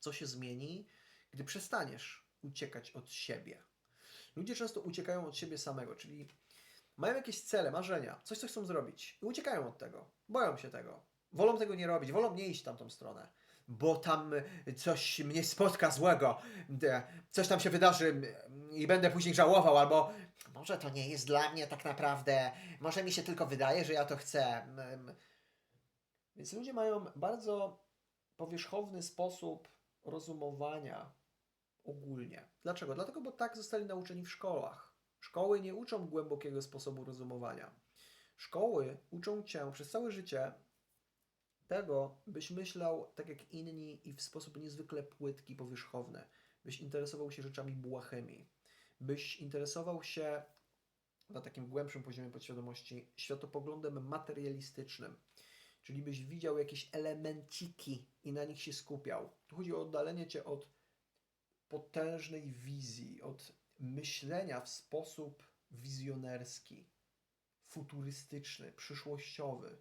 co się zmieni, gdy przestaniesz uciekać od siebie. Ludzie często uciekają od siebie samego, czyli mają jakieś cele, marzenia, coś, co chcą zrobić i uciekają od tego, boją się tego, wolą tego nie robić, wolą nie iść tamtą stronę, bo tam coś mnie spotka złego, y, coś tam się wydarzy i będę później żałował, albo może to nie jest dla mnie tak naprawdę, może mi się tylko wydaje, że ja to chcę. Ym. Więc ludzie mają bardzo powierzchowny sposób rozumowania ogólnie. Dlaczego? Dlatego, bo tak zostali nauczeni w szkołach. Szkoły nie uczą głębokiego sposobu rozumowania. Szkoły uczą cię przez całe życie tego, byś myślał tak jak inni i w sposób niezwykle płytki, powierzchowny. Byś interesował się rzeczami błahymi. Byś interesował się na takim głębszym poziomie podświadomości światopoglądem materialistycznym. Czyli byś widział jakieś elemenciki i na nich się skupiał. Tu chodzi o oddalenie cię od potężnej wizji, od myślenia w sposób wizjonerski, futurystyczny, przyszłościowy.